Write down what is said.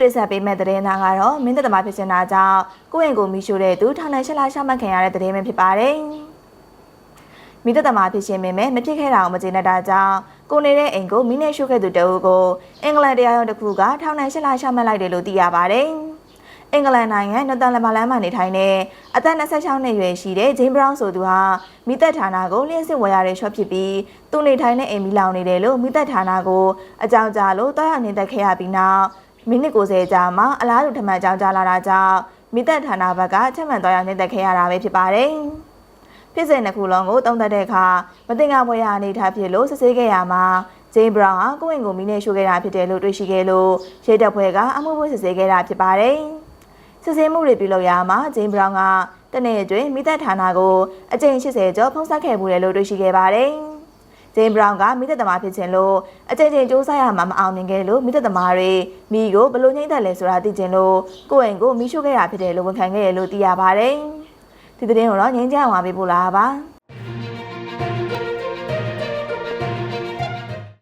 တွေ့ဆက်ပေးမဲ့သတင်းသားကတော့မင်းသက်သမားဖြစ်ချင်တာကြောင့်ကိုယ့်ရင်ကိုမိရှို့တဲ့သူထောင်နဲ့ရှက်လာရှမှတ်ခံရတဲ့သတင်းပဲဖြစ်ပါတယ်။မိသက်သမားဖြစ်ရှင်ပေမဲ့မဖြစ်ခဲ့တာကိုမကျေနပ်တာကြောင့်ကိုနေတဲ့အိမ်ကိုမိနဲ့ရှို့ခဲ့သူတအုပ်ကိုအင်္ဂလန်တရားရုံးတစ်ခုကထောင်နဲ့ရှက်လာရှမှတ်လိုက်တယ်လို့သိရပါတယ်။အင်္ဂလန်နိုင်ငံနော်တန်လဘာလန်မှာနေထိုင်တဲ့အသက်26နှစ်အရွယ်ရှိတဲ့ဂျိမ်းဘရောင်းဆိုသူဟာမိသက်ဌာနကိုလျှက်စစ်ဝယ်ရတဲ့ shop ဖြစ်ပြီးသူနေထိုင်တဲ့အိမ်မီလောင်နေတယ်လို့မိသက်ဌာနကိုအကြောင်းကြားလို့တောက်ရနေသက်ခဲ့ရပြီးနောက် မိနစ်90ကြာမှအလားတူထမှန်အကြောင်းကြားလာတာကြောင့်မိသက်ဌာနဘက်ကချက်မှန်တောက်ရနေသက်ခဲ့ရတာပဲဖြစ်ပါတယ်။ဖြစ်စဉ်တစ်ခုလုံးကိုတုံးသက်တဲ့အခါမတင်ကပွဲရအနေထားဖြစ်လို့စစ်ဆေးခဲ့ရမှာဂျိမ်းဘရောင်းဟာကိုယ့်ဝင်ကိုမိနဲ့ရှို့ခဲ့တာဖြစ်တယ်လို့တွေ့ရှိခဲ့လို့ရဲတပ်ဖွဲ့ကအမှုဖွင့်စစ်ဆေးခဲ့တာဖြစ်ပါတယ်။စစ်ဆေးမှုတွေပြုလုပ်ရမှာဂျိမ်းဘရောင်းကတနေ့အတွင်းမိသက်ဌာနကိုအကြိမ်80ကျော်ဖုံးဆက်ခဲ့မှုတယ်လို့တွေ့ရှိခဲ့ပါတယ်။ ဂျိမ်းဘရောင်းကမိသက်သမားဖြစ်ခြင်းလို့အကြိမ်ကြိမ်စူးစမ်းရမှာမအောင်မြင်ခဲ့လို့မိသက်သမားတွေမိကိုဘလို့ညှိသက်လဲဆိုတာသိခြင်းလို့ကိုယ့်အိမ်ကိုမိရှုခဲ့တာဖြစ်တယ်လို့ဝန်ခံခဲ့ရလို့သိရပါတယ်။ဒီသတင်းကိုတော့ငင်းကြအောင်ပါပေးပို့လာပါ။